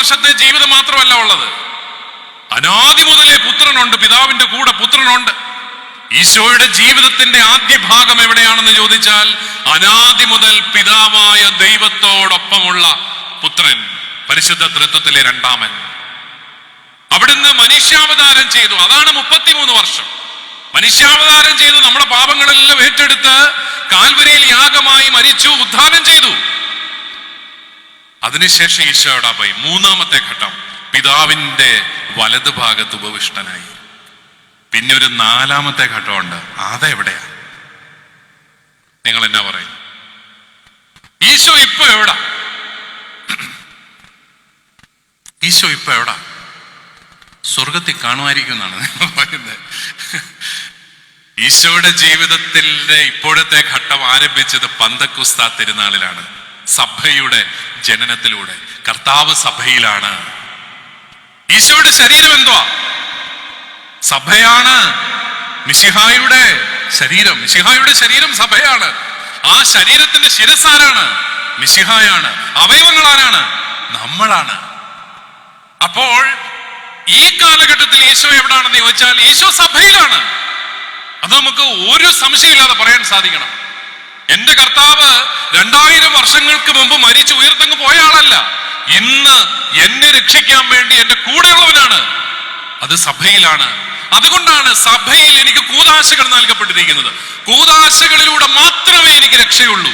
വർഷത്തെ ജീവിതം മാത്രമല്ല ഉള്ളത്. അനാദി മുതലേ പുത്രനുണ്ട് പിതാവിന്റെ കൂടെ പുത്രനുണ്ട്. ഈശോയുടെ ജീവിതത്തിന്റെ ആദ്യ ഭാഗം എവിടെയാണെന്ന് ചോദിച്ചാൽ അനാദി മുതൽ പിതാവായ ദൈവത്തോടൊപ്പമുള്ള പുത്രൻ പരിശുദ്ധ തൃത്വത്തിലെ രണ്ടാമൻ. അവിടുന്ന് മനുഷ്യാവതാരം ചെയ്തു. അതാണ് മുപ്പത്തിമൂന്ന് വർഷം. മനുഷ്യാവതാരം ചെയ്തു നമ്മുടെ പാപങ്ങളെല്ലാം അതിനുശേഷം ഈശോയുടെ പോയി. മൂന്നാമത്തെ ഘട്ടം പിതാവിന്റെ വലതുഭാഗത്ത് ഉപവിഷ്ടനായി. പിന്നെ ഒരു നാലാമത്തെ ഘട്ടമുണ്ട് അതെവിടെയാ നിങ്ങൾ എന്നാ പറയും ഈശോ ഇപ്പൊ എവിടാ? ഈശോ ഇപ്പൊ എവിടാ? സ്വർഗത്തിൽ കാണുമായിരിക്കും എന്നാണ് പറയുന്നത്. ഈശോയുടെ ജീവിതത്തിന്റെ ഇപ്പോഴത്തെ ഘട്ടം ആരംഭിച്ചത് പന്തക്കുസ്ത തിരുനാളിലാണ്. സഭയുടെ ജനനത്തിലൂടെ. കർത്താവ് സഭയിലാണ്. ഈശോയുടെ ശരീരം എന്തുവാ? സഭയാണ്. മിശിഹായുടെ ശരീരം. മിശിഹായുടെ ശരീരം സഭയാണ്. ആ ശരീരത്തിന്റെ ശിരസാരാണ് മിശിഹായാണ്. അവയവങ്ങളാരാണ് നമ്മളാണ്. അപ്പോൾ ഈ കാലഘട്ടത്തിൽ ഈശോ എവിടാണെന്ന് ചോദിച്ചാൽ ഈശോ സഭയിലാണ്. അത് നമുക്ക് ഒരു സംശയമില്ലാതെ പറയാൻ സാധിക്കണം. എന്റെ കർത്താവ് രണ്ടായിരം വർഷങ്ങൾക്ക് മുമ്പ് മരിച്ചു ഉയർത്തങ്ങ് പോയ ആളല്ല. ഇന്ന് എന്നെ രക്ഷിക്കാൻ വേണ്ടി എന്റെ കൂടെയുള്ളവനാണ്. അത് സഭയിലാണ്. അതുകൊണ്ടാണ് സഭയിൽ എനിക്ക് കൂതാശകൾ നൽകപ്പെട്ടിരിക്കുന്നത്. കൂതാശകളിലൂടെ മാത്രമേ എനിക്ക് രക്ഷയുള്ളൂ.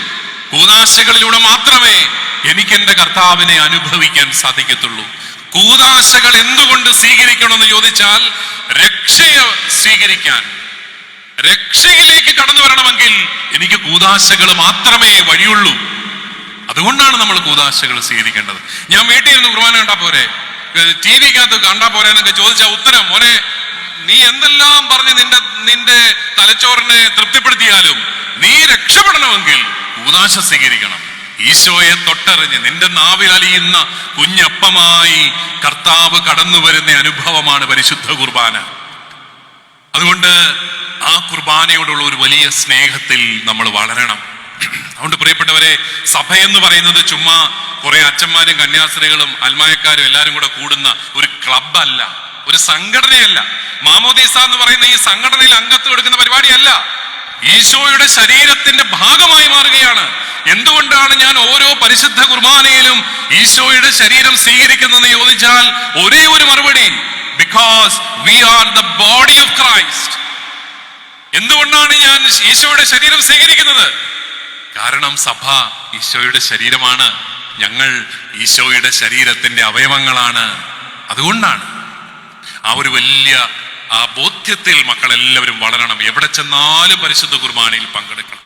കൂതാശകളിലൂടെ മാത്രമേ എനിക്ക് എന്റെ കർത്താവിനെ അനുഭവിക്കാൻ സാധിക്കത്തുള്ളൂ. കൂതാശകൾ എന്തുകൊണ്ട് സ്വീകരിക്കണമെന്ന് ചോദിച്ചാൽ രക്ഷയെ സ്വീകരിക്കാൻ. രക്ഷയിലേക്ക് കടന്നു എനിക്ക് കൂതാശകൾ മാത്രമേ വഴിയുള്ളൂ. അതുകൊണ്ടാണ് നമ്മൾ കൂതാശകൾ സ്വീകരിക്കേണ്ടത്. ഞാൻ വീട്ടിൽ നിന്ന് കുർബാന കണ്ടാ പോരെ? ടി വിക്കകത്ത് കണ്ടാ പോരെ എന്നൊക്കെ ചോദിച്ച ഉത്തരം മോനെ നീ എന്തെല്ലാം പറഞ്ഞ് നിന്റെ നിന്റെ തലച്ചോറിനെ തൃപ്തിപ്പെടുത്തിയാലും നീ രക്ഷപ്പെടണമെങ്കിൽ കൂതാശ സ്വീകരിക്കണം. ഈശോയെ തൊട്ടറിഞ്ഞ് നിന്റെ നാവിൽ അലിയുന്ന കുഞ്ഞപ്പമായി കർത്താവ് കടന്നു വരുന്ന അനുഭവമാണ് പരിശുദ്ധ കുർബാന. അതുകൊണ്ട് ആ കുർബാനയോടുള്ള ഒരു വലിയ സ്നേഹത്തിൽ നമ്മൾ വളരണം. അതുകൊണ്ട് പ്രിയപ്പെട്ടവരെ സഭ എന്ന് പറയുന്നത് ചുമ്മാ കുറെ അച്ഛന്മാരും കന്യാസ്ത്രീകളും അൽമായക്കാരും എല്ലാരും കൂടെ കൂടുന്ന ഒരു ക്ലബല്ല ഒരു സംഘടനയല്ല. മാമോദീസ എന്ന് പറയുന്ന ഈ സംഘടനയിൽ അംഗത്വം എടുക്കുന്ന പരിപാടിയല്ല. ഈശോയുടെ ശരീരത്തിന്റെ ഭാഗമായി മാറുകയാണ്. എന്തുകൊണ്ടാണ് ഞാൻ ഓരോ പരിശുദ്ധ കുർബാനയിലും ഈശോയുടെ ശരീരം സ്വീകരിക്കുന്നതെന്ന് ചോദിച്ചാൽ ഒരേ ഒരു മറുപടി because we are the body of Christ എന്തുകൊണ്ടാണ് ഞാൻ ഈശോയുടെ ശരീരം സ്വീകരിക്കുന്നത്? കാരണം സഭ ഈശോയുടെ ശരീരമാണ്. ഞങ്ങൾ ഈശോയുടെ ശരീരത്തിന്റെ അവയവങ്ങളാണ്. അതുകൊണ്ടാണ് ആ ഒരു വലിയ ആ ബോധ്യത്തിൽ മക്കളെല്ലാവരും വളരണം. എവിടെ ചെന്നാലും പരിശുദ്ധ കുർബാനയിൽ പങ്കെടുക്കണം.